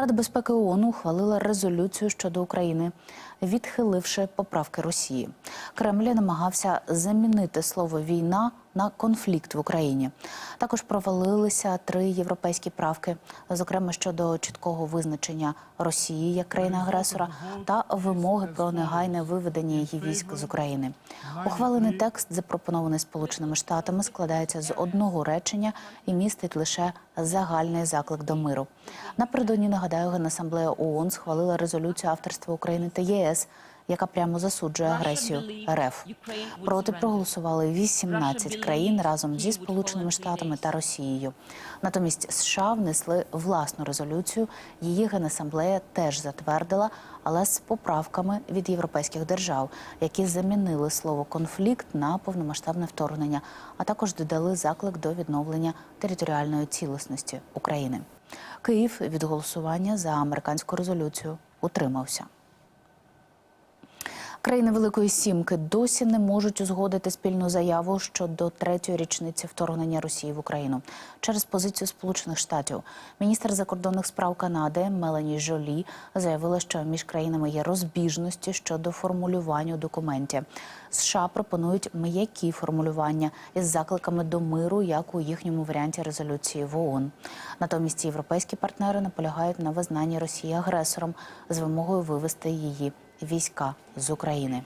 Рада безпеки ООН ухвалила резолюцію щодо України, відхиливши поправки Росії. Кремль намагався замінити слово війна на конфлікт в Україні. Також провалилися три європейські правки, зокрема щодо чіткого визначення Росії як країни-агресора та вимоги про негайне виведення її військ з України. Ухвалений текст, запропонований Сполученими Штатами, складається з одного речення і містить лише загальний заклик до миру. Напередодні нагадаю, Генасамблея ООН схвалила резолюцію авторства України та єС, яка прямо засуджує агресію РФ. Проти проголосували 18 країн разом зі Сполученими Штатами та Росією. Натомість США внесли власну резолюцію. Її генасамблея теж затвердила, але з поправками від європейських держав, які замінили слово конфлікт на повномасштабне вторгнення, а також додали заклик до відновлення територіальної цілісності України. Київ від голосування за американську резолюцію утримався. Країни Великої Сімки досі не можуть узгодити спільну заяву щодо третьої річниці вторгнення Росії в Україну через позицію Сполучених Штатів. Міністр закордонних справ Канади Мелані Жолі заявила, що між країнами є розбіжності щодо формулювання у документі. США пропонують м'які формулювання із закликами до миру, як у їхньому варіанті резолюції в ООН. Натомість європейські партнери наполягають на визнанні Росії агресором з вимогою вивести її війська з України.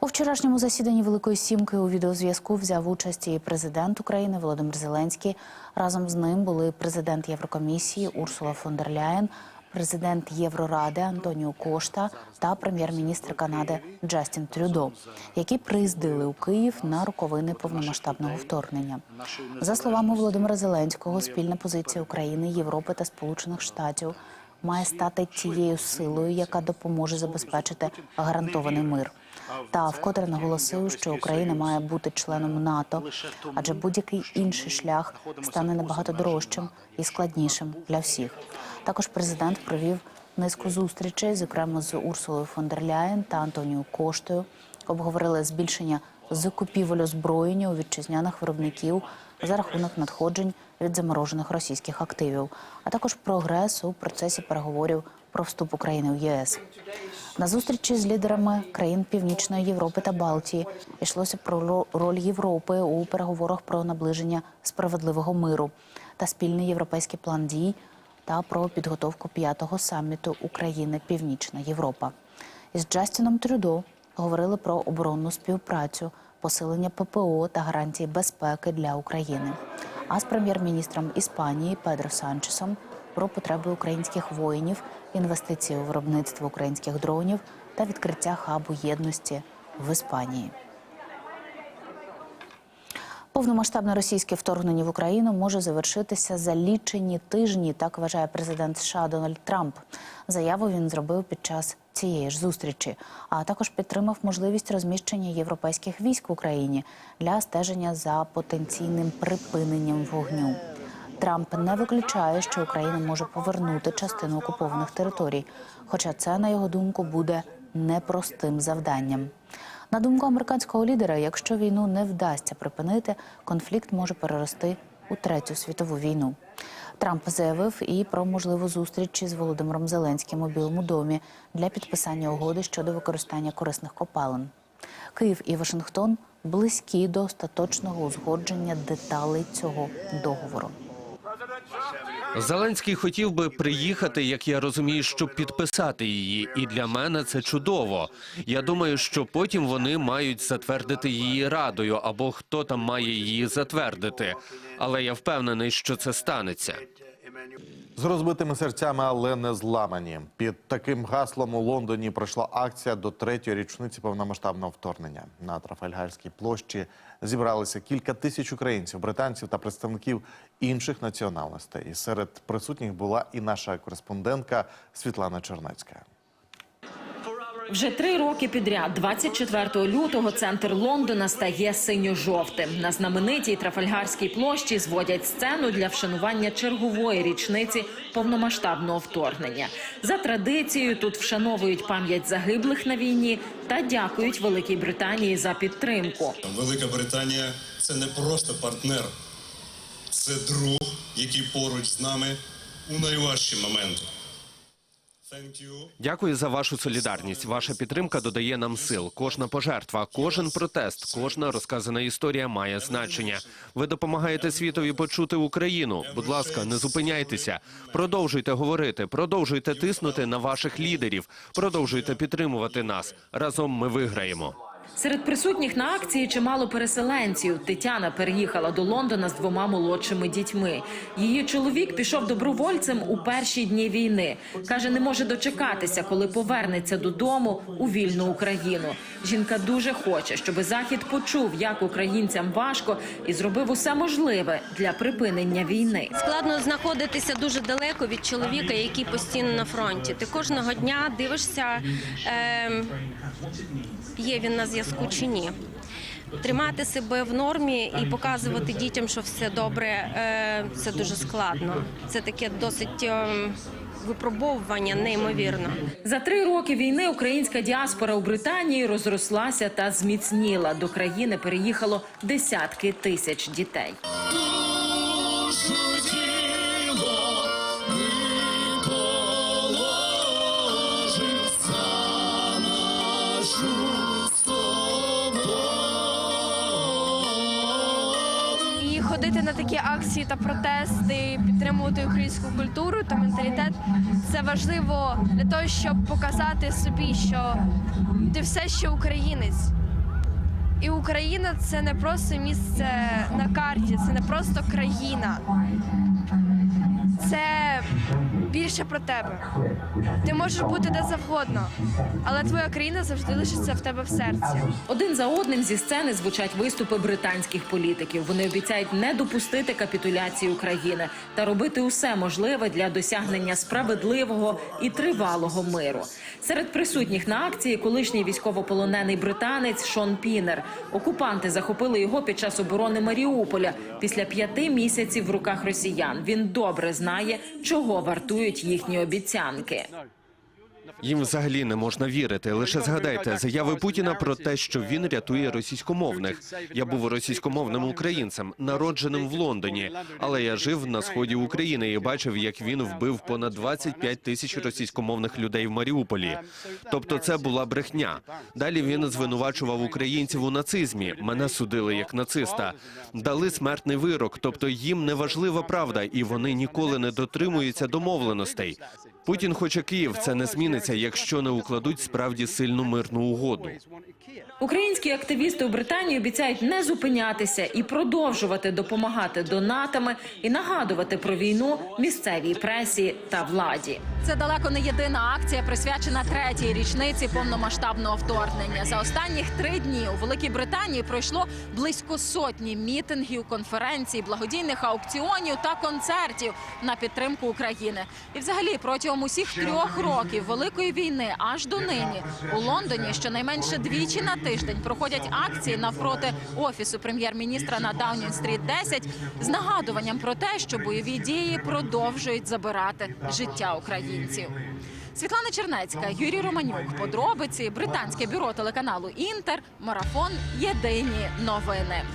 У вчорашньому засіданні Великої Сімки у відеозв'язку взяв участь і президент України Володимир Зеленський. Разом з ним були президент Єврокомісії Урсула фон дер Ляєн, президент Євроради Антоніо Кошта та прем'єр-міністр Канади Джастін Трюдо, які приїздили у Київ на роковини повномасштабного вторгнення. За словами Володимира Зеленського, спільна позиція України, Європи та Сполучених Штатів має стати тією силою, яка допоможе забезпечити гарантований мир. Та вкотре наголосив, що Україна має бути членом НАТО, адже будь-який інший шлях стане набагато дорожчим і складнішим для всіх. Також президент провів низку зустрічей, зокрема з Урсулою фон дер Ляєн та Антоніо Коштою. Обговорили збільшення закупівель озброєння у вітчизняних виробників за рахунок надходжень від заморожених російських активів, а також прогрес у процесі переговорів про вступ України в ЄС. На зустрічі з лідерами країн Північної Європи та Балтії йшлося про роль Європи у переговорах про наближення справедливого миру та спільний європейський план дій та про підготовку п'ятого саміту України Північна Європа. Із Джастіном Трюдо говорили про оборонну співпрацю, посилення ППО та гарантії безпеки для України. А з прем'єр-міністром Іспанії Педро Санчесом про потреби українських воїнів, інвестиції у виробництво українських дронів та відкриття хабу єдності в Іспанії. Повномасштабне російське вторгнення в Україну може завершитися за лічені тижні. Так вважає президент США Дональд Трамп. Заяву він зробив під час цієї ж зустрічі, а також підтримав можливість розміщення європейських військ в Україні для стеження за потенційним припиненням вогню. Трамп не виключає, що Україна може повернути частину окупованих територій, хоча це, на його думку, буде непростим завданням. На думку американського лідера, якщо війну не вдасться припинити, конфлікт може перерости у третю світову війну. Трамп заявив і про можливу зустріч із Володимиром Зеленським у Білому домі для підписання угоди щодо використання корисних копалин. Київ і Вашингтон близькі до остаточного узгодження деталей цього договору. Зеленський хотів би приїхати, як я розумію, щоб підписати її, і для мене це чудово. Я думаю, що потім вони мають затвердити її радою, або хто там має її затвердити. Але я впевнений, що це станеться. З розбитими серцями, але не зламані. Під таким гаслом у Лондоні пройшла акція до третьої річниці повномасштабного вторгнення. На Трафальгарській площі зібралися кілька тисяч українців, британців та представників інших національностей. І серед присутніх була і наша кореспондентка Світлана Чернецька. Вже три роки підряд, 24 лютого, центр Лондона стає синьо-жовтим. На знаменитій Трафальгарській площі зводять сцену для вшанування чергової річниці повномасштабного вторгнення. За традицією тут вшановують пам'ять загиблих на війні та дякують Великій Британії за підтримку. Велика Британія це не просто партнер, це друг, який поруч з нами у найважчі моменти. Дякую за вашу солідарність. Ваша підтримка додає нам сил. Кожна пожертва, кожен протест, кожна розказана історія має значення. Ви допомагаєте світові почути Україну. Будь ласка, не зупиняйтеся. Продовжуйте говорити, продовжуйте тиснути на ваших лідерів, продовжуйте підтримувати нас. Разом ми виграємо. Серед присутніх на акції чимало переселенців. Тетяна переїхала до Лондона з двома молодшими дітьми. Її чоловік пішов добровольцем у перші дні війни. каже, не може дочекатися, коли повернеться додому у вільну Україну. Жінка дуже хоче, щоб захід почув, як українцям важко, і зробив усе можливе для припинення війни. Складно знаходитися дуже далеко від чоловіка, який постійно на фронті. Ти кожного дня дивишся, е, є він на зв'язку чи ні. Тримати себе в нормі і показувати дітям, що все добре, е, це дуже складно. Це таке досить е, випробовування, неймовірно. За три роки війни українська діаспора у Британії розрослася та зміцніла. До країни переїхало десятки тисяч дітей. Такі акції та протести, підтримувати українську культуру та менталітет це важливо для того, щоб показати собі, що ти все ще українець. І Україна це не просто місце на карті, це не просто країна. Це більше про тебе. Ти можеш бути де завгодно, але твоя країна завжди лишиться в тебе в серці. Один за одним зі сцени звучать виступи британських політиків. Вони обіцяють не допустити капітуляції України та робити усе можливе для досягнення справедливого і тривалого миру. Серед присутніх на акції колишній військовополонений британець Шон Пінер. Окупанти захопили його під час оборони Маріуполя після п'яти місяців в руках росіян. Він добре знає, чого вартують їхні обіцянки. Їм взагалі не можна вірити. Лише згадайте заяви Путіна про те, що він рятує російськомовних. Я був російськомовним українцем, народженим в Лондоні, але я жив на сході України і бачив, як він вбив понад 25 тисяч російськомовних людей в Маріуполі. Тобто, це була брехня. Далі він звинувачував українців у нацизмі. Мене судили як нациста. Дали смертний вирок. Тобто їм не важлива правда, і вони ніколи не дотримуються домовленостей. Путін хоче Київ. Це не зміниться, якщо не укладуть справді сильну мирну угоду. Українські активісти у Британії обіцяють не зупинятися і продовжувати допомагати донатами і нагадувати про війну місцевій пресі та владі. Це далеко не єдина акція, присвячена третій річниці повномасштабного вторгнення. За останніх три дні у Великій Британії пройшло близько сотні мітингів, конференцій, благодійних аукціонів та концертів на підтримку України. І, взагалі, протягом усіх трьох років великої війни, аж до нині, у Лондоні щонайменше двічі на тиждень проходять акції навпроти офісу прем'єр-міністра на Даунінг-стріт 10 з нагадуванням про те, що бойові дії продовжують забирати життя українців. Світлана Чернецька, Юрій Романюк, подробиці, британське бюро телеканалу Інтер, марафон. Єдині новини.